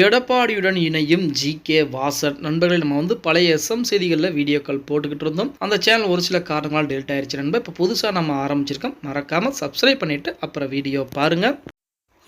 எடப்பாடியுடன் இணையும் G K Vasan. நண்பர்கள் நம்ம வந்து பழைய எஸ்எம் செய்திகளில் வீடியோக்கள் போட்டுக்கிட்டு இருந்தோம். அந்த சேனல் ஒரு சில காரணங்களால் டெல்ட் ஆயிடுச்சு நண்பர். இப்போ புதுசாக நம்ம ஆரம்பிச்சிருக்கோம். மறக்காமல் சப்ஸ்கிரைப் பண்ணிவிட்டு அப்புறம் வீடியோ பாருங்கள்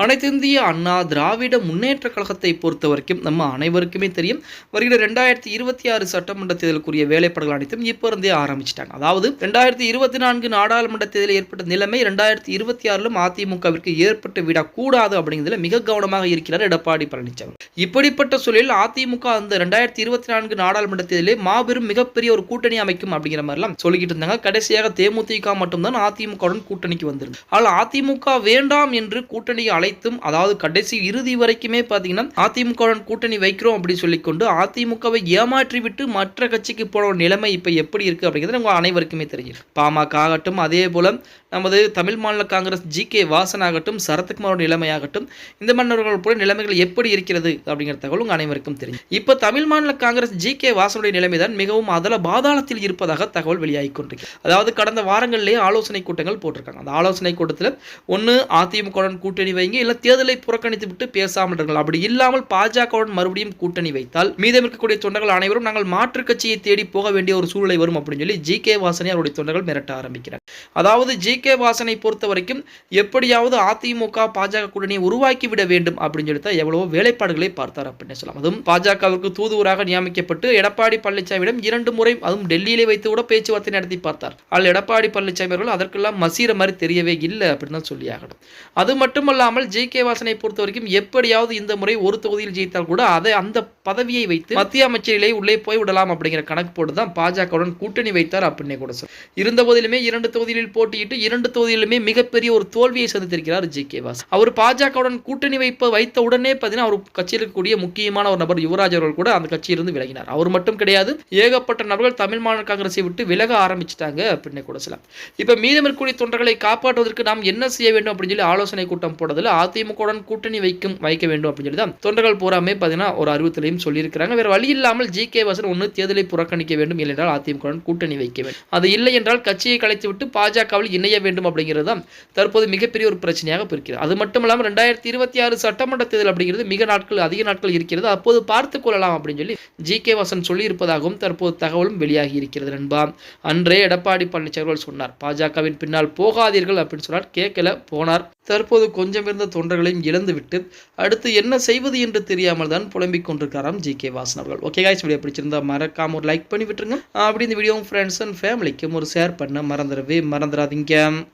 அனைத்திந்திய அண்ணா திராவிட முன்னேற்ற கழகத்தை பொறுத்த வரைக்கும் நம்ம அனைவருக்குமே தெரியும். வருகிற ரெண்டாயிரத்தி இருபத்தி ஆறு சட்டமன்ற தேர்தலுக்குரிய வேலைப்பாடுகள் அனைத்தும் இப்போ இருந்தே ஆரம்பிச்சிட்டாங்க. அதாவது ரெண்டாயிரத்தி இருபத்தி நான்கு நாடாளுமன்ற தேர்தலில் ஏற்பட்ட நிலைமை ரெண்டாயிரத்தி இருபத்தி ஆறிலும் அதிமுகவிற்கு ஏற்பட்டு விடக்கூடாது அப்படிங்கிறதுல மிக கவனமாக இருக்கிறார் எடப்பாடி பழனிசாமி இப்படிப்பட்ட சூழலில் அதிமுக அந்த ரெண்டாயிரத்தி இருபத்தி நான்கு நாடாளுமன்ற தேர்தலில் மாபெரும் மிகப்பெரிய ஒரு கூட்டணி அமைக்கும் அப்படிங்கிற மாதிரிலாம் சொல்லிக்கிட்டு இருந்தாங்க. கடைசியாக தேமுதிக மட்டும்தான் அதிமுகவுடன் கூட்டணிக்கு வந்திருந்தது ஆனால் அதிமுக வேண்டாம் என்று கூட்டணியை அனைத்தும் அதாவது கடைசி இறுதி வரைக்குமே பார்த்தீங்கன்னா அதிமுகவுடன் கூட்டணி வைக்கிறோம் அப்படின்னு சொல்லிக்கொண்டு அதிமுகவை ஏமாற்றி விட்டு மற்ற கட்சிக்கு போன நிலைமை இப்போ எப்படி இருக்குது அப்படிங்கிறது உங்க அனைவருக்குமே தெரியும். பாமக ஆகட்டும் அதே போல நமது தமிழ் மாநில காங்கிரஸ் ஜி கே வாசன் ஆகட்டும் சரத்குமாரோட நிலைமையாகட்டும் இந்த மன்னர்கள் போல நிலைமைகள் எப்படி இருக்கிறது அப்படிங்கிற தகவல் உங்கள் அனைவருக்கும் தெரியும். இப்போ தமிழ் மாநில காங்கிரஸ் ஜி கே வாசனுடைய நிலைமை தான் மிகவும் அதில் பாதாளத்தில் இருப்பதாக தகவல் வெளியாகி கொண்டிருக்கு. அதாவது கடந்த வாரங்களிலேயே ஆலோசனை கூட்டங்கள் போட்டிருக்காங்க. அந்த ஆலோசனை கூட்டத்தில் ஒன்று அதிமுகவுடன் கூட்டணி வைங்க இல்லை தேர்தலை புறக்கணித்து விட்டு பேசாமல் இருங்கள். அப்படி இல்லாமல் பாஜகவுடன் மறுபடியும் கூட்டணி வைத்தால் மீதம் இருக்கக்கூடிய தொண்டர்கள் அனைவரும் நாங்கள் மாற்றுக் கட்சியை தேடி போக வேண்டிய ஒரு சூழ்நிலை வரும் அப்படின்னு சொல்லி ஜி கே வாசனை அவருடைய தொண்டர்கள் மிரட்ட ஆரம்பிக்கிறார். அதாவது ஜி கே வாசனை பொறுத்த வரைக்கும் எப்படியாவது அதிமுக பாஜக கூட்டணியை உருவாக்கி விட வேண்டும் அப்படின்னு சொல்லி தான் எவ்வளவோ வேலைப்பாடுகளை பார்த்தார் அப்படின்னு சொல்லலாம். அதுவும் பாஜகவிற்கு தூதுவராக நியமிக்கப்பட்டு எடப்பாடி பழனிசாமியிடம் இரண்டு முறை அதுவும் டெல்லியிலே வைத்து கூட பேச்சுவார்த்தை நடத்தி பார்த்தார். அதில் எடப்பாடி பழனிசாமி அவர்கள் அதற்கெல்லாம் மசீர மாதிரி தெரியவே இல்லை அப்படின்னு தான் சொல்லி ஆகணும். அது மட்டுமல்லாமல் ஜி கே வாசனை பொறுத்த வரைக்கும் எப்படியாவது இந்த முறை ஒரு தொகுதியில் ஜெயித்தால் கூட அதை அந்த பதவியை வைத்து மத்திய அமைச்சரிலே உள்ளே போய் விடலாம் அப்படிங்கிற கணக்கு போட்டு தான் பாஜகவுடன் கூட்டணி வைத்தார் அப்படின்னே கூட சொல் இருந்த போதிலுமே இரண்டு தொகுதிகளில் போட்டியிட்டு இரண்டு தொகுதியிலுமே மிகப்பெரிய ஒரு தோல்வியை சந்தித்திருக்கிறார் ஜி கே வாஸ் அவர் பாஜகவுடன் கூட்டணி வைப்ப வைத்த உடனே பார்த்தீங்கன்னா அவர் கட்சியில் இருக்கக்கூடிய முக்கியமான ஒரு நபர் யுவராஜ் அவர்கள் கூட அந்த கட்சியிலிருந்து விலகினார். அவர் மட்டும் கிடையாது ஏகப்பட்ட நபர்கள் தமிழ் மாநில காங்கிரஸை விட்டு விலக ஆரம்பிச்சிட்டாங்க அப்படின்னே கூட சொல்லலாம். இப்போ மீதம் இருக்கக்கூடிய தொண்டர்களை காப்பாற்றுவதற்கு நாம் என்ன செய்ய வேண்டும் அப்படின்னு சொல்லி ஆலோசனை கூட்டம் போடுறதுல அதிமுகவுடன் கூட்டணி வைக்கும் வைக்க வேண்டும் அப்படின்னு சொல்லி தான் தொண்டர்கள் பூராமே பார்த்தீங்கன்னா ஒரு அறிவுத்திலையும் அப்படின்னு சொல்லியிருக்கிறாங்க. வேறு வழி இல்லாமல் ஜி கே வாசன் ஒன்று தேர்தலை புறக்கணிக்க வேண்டும் இல்லைன்றால் அதிமுகவுடன் கூட்டணி வைக்க வேண்டும். அது இல்லை என்றால் கட்சியை கலைத்துவிட்டு பாஜகவில் இணைய வேண்டும் அப்படிங்கிறது தான் தற்போது மிகப்பெரிய ஒரு பிரச்சனையாக இருக்கிறது அது மட்டும் இல்லாமல் ரெண்டாயிரத்தி இருபத்தி ஆறு சட்டமன்ற தேர்தல் அப்படிங்கிறது மிக நாட்கள் அதிக நாட்கள் இருக்கிறது. அப்போது பார்த்து கொள்ளலாம் அப்படின்னு சொல்லி ஜி கே வாசன் சொல்லியிருப்பதாகவும் தற்போது தகவலும் வெளியாகி இருக்கிறது நண்பா. அன்றே எடப்பாடி பழனிசாமி சொன்னார் பாஜகவின் பின்னால் போகாதீர்கள் அப்படின்னு சொன்னார். கேட்கல போனார். தற்போது கொஞ்சம் இருந்த தொண்டர்களையும் இழந்துவிட்டு அடுத்து என்ன செய்வது என்று தெரியாமல் தான் புலம்பிக் கொண்டிருக்கிறார். கொண்டிருக்காராம் ஜி கே வாசன் அவர்கள். ஓகே காய்ஸ் வீடியோ பிடிச்சிருந்தா மறக்காம ஒரு லைக் பண்ணி விட்டுருங்க. அப்படி இந்த வீடியோ ஃப்ரெண்ட்ஸ் அண்ட் ஃபேமிலிக்கும் ஒரு ஷேர் பண்ண மறந்துடவே மறந்துடாதீங்க.